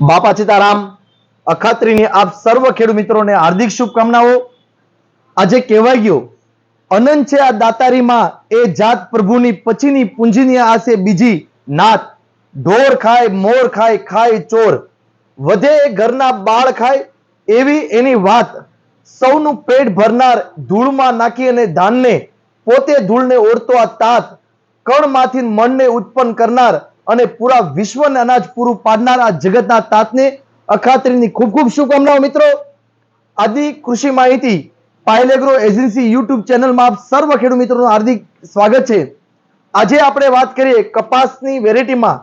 બાપા સીતારામ, અખાત્રીની આપ સર્વ ખેડૂત મિત્રોને હાર્દિક શુભકામનાઓ. આજે કહેવાય ગયો, અનંત છે આ દાતારીમાં, એ જાત પ્રભુની પછીની પૂંજીની આશે બીજી નાત. ઢોર ખાય, મોર ખાય ખાય ચોર. વધે ઘરના બાળ ખાય, એવી એની વાત. સૌનું પેટ ભરનાર ધૂળમાં નાખી અને ધાનને, પોતે ધૂળને ઓળતો આ તાત. કણમાંથી મનને ઉત્પન્ન કરનાર અને પૂરા વિશ્વને અનાજ પૂરું પાડનાર આ જગતના તાતને અખાત્રીની ખૂબ ખૂબ શુભકામનાઓ મિત્રો. આદિ કૃષિ માહિતી પાયલેગ્રો એજન્સી યુટ્યુબ ચેનલમાં આપ સર્વ ખેડૂત મિત્રોનું હાર્દિક સ્વાગત છે. આજે આપણે વાત કરીએ કપાસની વેરાયટીમાં,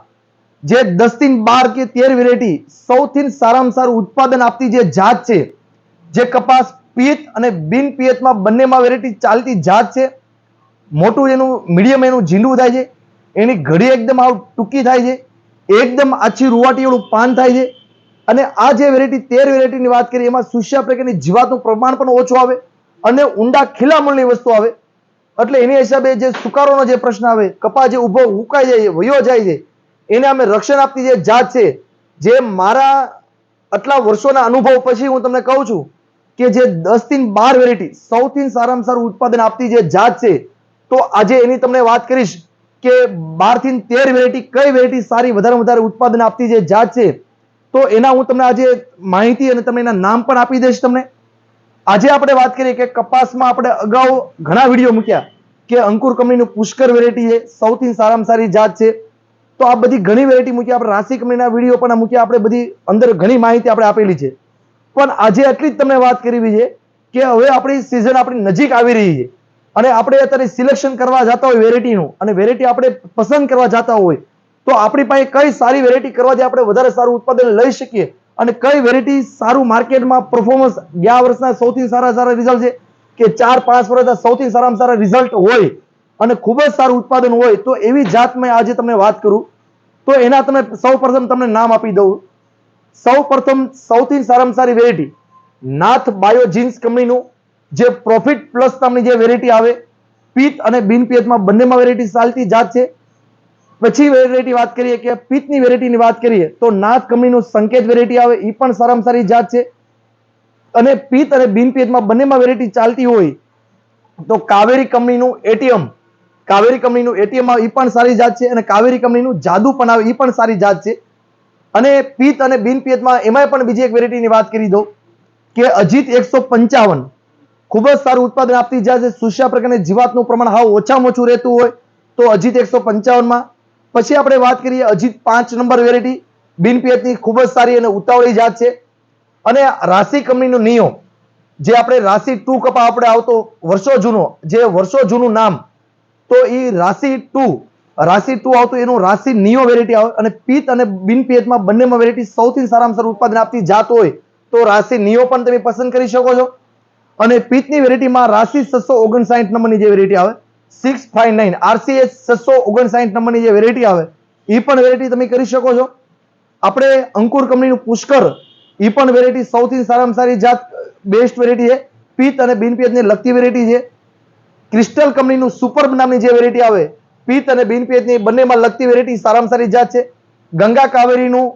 જે દસથી બાર કે તેર વેરાયટી સૌથી સારામાં સારું ઉત્પાદન આપતી જે જાત છે, જે કપાસ પિયત અને બિન પિયતમાં બંનેમાં વેરાયટી ચાલતી જાત છે. મોટું એનું, મીડિયમ એનું ઝીંડું થાય છે. એની ઘડી એકદમ આવ ટૂંકી થાય છે એકદમ આછી રૂવાટીવાળું પાન થાય છે. અને આ જે વેરાયટી તેર વેરાયટીની વાત કરીએ એમાં સુસ્યા પ્રકારની જીવાતનું પ્રમાણ પણ ઓછું આવે અને ઊંડા ખીલામણની વસ્તુ આવે. એટલે એની હિસાબે જે સુકારોનો જે પ્રશ્ન આવે કપા જે ઊભો ઉકાઈ જાય છે, વયો જાય છે એને અમે રક્ષણ આપતી જે જાત છે જે મારા આટલા વર્ષોના અનુભવ પછી હું તમને કહું છું કે જે દસથી બાર વેરાયટી સૌથી સારામાં સારું ઉત્પાદન આપતી જે જાત છે તો આજે એની તમને વાત કરીશ કે બારથી તેર વેરાયટી કઈ વેરાયટી સારી વધારે વધારે ઉત્પાદન આપતી જે જાત છે, તો એના હું તમને આજે માહિતી અને તમને એના નામ પણ આપી દઈશ તમને. આજે આપણે વાત કરીએ કે કપાસમાં આપણે અગાઉ ઘણા વીડિયો મૂક્યા કે અંકુર કંપનીનું પુષ્કર વેરાયટી છે, સૌથી સારામાં સારી જાત છે. તો આ બધી ઘણી વેરાયટી મૂકી, આપણે રાશિ કંપનીના વીડિયો પણ મૂક્યા, આપણે બધી અંદર ઘણી માહિતી આપણે આપેલી છે. પણ આજે એટલી જ તમને વાત કરવી છે કે હવે આપણી સિઝન આપણી નજીક આવી રહી છે. અને આપણે અત્યારે સિલેક્શન કરવા જતા હોય વેરાયટીનું અને વેરાયટી આપણે પસંદ કરવા જતા હોય, તો આપણી પાસે કઈ સારી વેરાયટી કરવાથી આપણે વધારે સારું ઉત્પાદન લઈ શકીએ, અને કઈ વેરાયટી સારું માર્કેટમાં પરફોર્મન્સ ગયા વર્ષના સૌથી સારા સારા રિઝલ્ટ છે? કે ચાર પાંચ વર્ષના સૌથી સારામાં સારા રિઝલ્ટ હોય, અને ખૂબ જ સારું ઉત્પાદન હોય, તો એવી જાત મેં આજે તમને વાત કરું. તો એના તમે સૌ તમને નામ આપી દઉં. સૌ સૌથી સારામાં સારી વેરાયટી નાથ બાયો જીન્સ કંપનીનું જે પ્રોફિટ પ્લસ નામની જે વેરાયટી આવે, પિત્ત અને બિન પિત્તમાં બંનેમાં વેરાયટી ચાલતી જાત છે. પછી વેરાયટી વાત કરીએ કે પિત્તની વેરાયટીની વાત કરીએ, તો નાથ કંપનીનું સંકેત વેરાયટી આવે એ પણ સારામાં સારી જાત છે. અને પિત્ત અને બિન પિત્તમાં બંનેમાં વેરાયટી ચાલતી હોય, તો કાવેરી કંપનીનું એટીએમ કાવેરી કંપનીનું એટીએમ આવે એ પણ સારી જાત છે. અને કાવેરી કંપનીનું જાદુ પણ આવે એ પણ સારી જાત છે. અને પિત્ત અને બિન પિત્તમાં એમાંય પણ બીજી એક વેરાયટીની વાત કરી દઉં, કે અજીત એકસો પંચાવન. ખૂબ જ સારું ઉત્પાદન આપતી જાય છે સુશા પ્રકારની જીવાતનું પ્રમાણ હાવ ઓછામાં ઓછું રહેતું હોય, તો અજીત એકસો પંચાવનમાં. પછી આપણે વાત કરીએ અજીત પાંચ નંબર વેરાયટી બિનપિયતની ખૂબ જ સારી અને ઉતાવળી જાત છે. અને રાશિ કંપનીનો નિયો જે આપણે રાશિ ટુ કપા આપણે આવતો વર્ષો જૂનો, જે વર્ષો જૂનું નામ, તો એ રાશિ ટુ રાશિ ટુ આવતું એનું રાશિ નિયો વેરાયટી આવે અને પિત્ત અને બિનપિયતમાં બંનેમાં વેરાયટી સૌથી સારામાં સારું ઉત્પાદન આપતી જાત હોય, તો રાશિ નિયો પણ તમે પસંદ કરી શકો છો. અને પિત્તની વેરાયટીમાં રાશિ છસો ઓગણસાઠ નંબરની જે વેરાયટી આવે સિક્સ ફાઈવ નાઇન આરસીએચ છસો ઓગણસાઠ નંબરની જે વેરાયટી આવે, એ પણ વેરાયટી તમે કરી શકો છો. આપણે અંકુર કંપનીનું પુષ્કર, એ પણ વેરાયટી સૌથી સારામાં સારી જાત બેસ્ટ વેરાયટી છે. પિત્ત અને બિનપિયતને લગતી વેરાયટી છે. ક્રિસ્ટલ કંપનીનું સુપર નામની જે વેરાયટી આવે પિત્ત અને બિનપિયતની બંનેમાં લગતી વેરાયટી સારામાં સારી જાત છે. ગંગા કાવેરીનું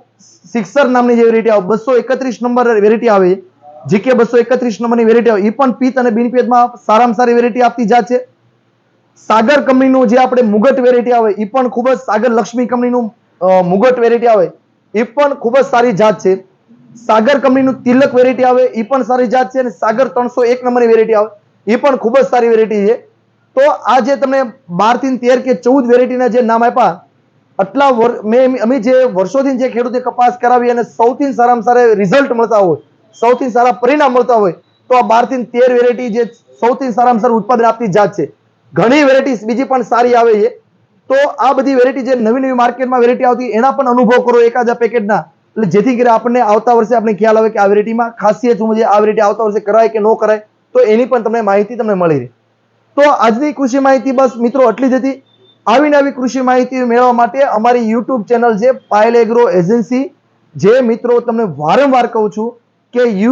સિક્સર નામની જે વેરાયટી આવે, બસો એકત્રીસ નંબર વેરાયટી આવે જીકે બસો એકત્રીસ નંબરની વેરાયટી આવે. એ પણ પિત્ત અને બિનપિત્તમાં સારામાં સારી વેરાયટી આપતી જાત છે. સાગર કંપનીનું જે આપણે મુગટ વેરાયટી આવે, એ પણ ખૂબ જ સાગર લક્ષ્મી કંપનીનું મુગટ વેરાયટી આવે. એ પણ ખૂબ જ સારી જાત છે. સાગર કંપનીનું તિલક વેરાયટી આવે, એ પણ સારી જાત છે. અને સાગર ત્રણસો એક નંબરની વેરાયટી આવે, એ પણ ખૂબ જ સારી વેરાયટી છે. તો આ જે તમે બારથી તેર કે ચૌદ વેરાયટીના જે નામ આપ્યા, આટલા મેં અમે જે વર્ષોથી જે ખેડૂતે કપાસ કરાવી અને સૌથી સારામાં સારા રિઝલ્ટ મળતા હોય સૌથી સારા પરિણામ મળતા હોય તો આ બારથી તેર વેરાયટી જે સૌથી સારામાં સારું ઉત્પાદન આપતી જાત છે. ઘણી વેરાયટી બીજી પણ સારી આવે છે. તો આ બધી વેરાયટી જે નવી નવી માર્કેટમાં વેરાયટી આવતી એના પણ અનુભવ કરો એકાદા પેકેટના. એટલે જેથી કરી આપણને આવતા વર્ષે આપણે ખ્યાલ આવે કે આ વેરાયટીમાં ખાસિયત શું છે, આ વેરાયટી આવતા વર્ષે કરાય કે ન કરાય, તો એની પણ તમને માહિતી તમને મળી રહે. તો આજની કૃષિ માહિતી બસ મિત્રો એટલી જ હતી. આવી નવી કૃષિ માહિતી મેળવવા માટે અમારી યુટ્યુબ ચેનલ છે પાયલ એગ્રો એજન્સી જે મિત્રો તમને વારંવાર કહું છું કે યુ